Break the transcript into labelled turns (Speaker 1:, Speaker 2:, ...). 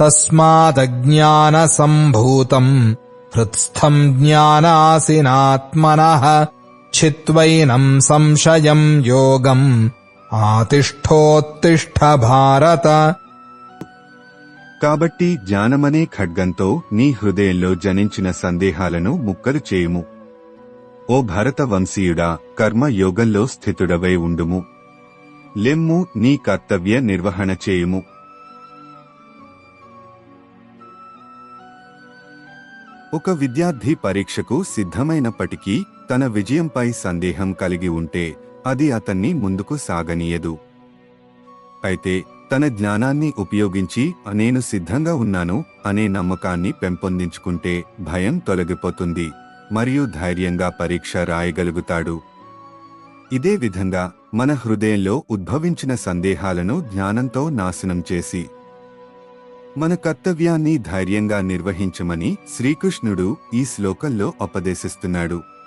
Speaker 1: తస్మాదజ్ఞానసంభూతం హృత్స్థం జ్ఞానాసినాత్మన చిత్వైనం సంశయం యోగం ఆతిష్టోత్తిష్ట భారత.
Speaker 2: కాబట్టి జ్ఞానమనే ఖడ్గంతో నీ హృదయంలో జనించిన సందేహాలను ముక్కలు చేయుము. ఓ భరత వంశీయుడా కర్మ యోగంలో స్థితుడవై ఉండుము. లెమ్ము నీ కర్తవ్య నిర్వహణ చేయుము. ఒక విద్యార్థి పరీక్షకు సిద్ధమైనప్పటికీ తన విజయంపై సందేహం కలిగి ఉంటే అది అతన్ని ముందుకు సాగనీయదు. అయితే తన జ్ఞానాన్ని ఉపయోగించి నేను సిద్ధంగా ఉన్నాను అనే నమ్మకాన్ని పెంపొందించుకుంటే భయం తొలగిపోతుంది మరియు ధైర్యంగా పరీక్ష రాయగలుగుతాడు. ఇదే విధంగా మన హృదయంలో ఉద్భవించిన సందేహాలను జ్ఞానంతో నాశనం చేసి మన కర్తవ్యాన్ని ధైర్యంగా నిర్వహించమని శ్రీకృష్ణుడు ఈ శ్లోకంలో ఉపదేశిస్తున్నాడు.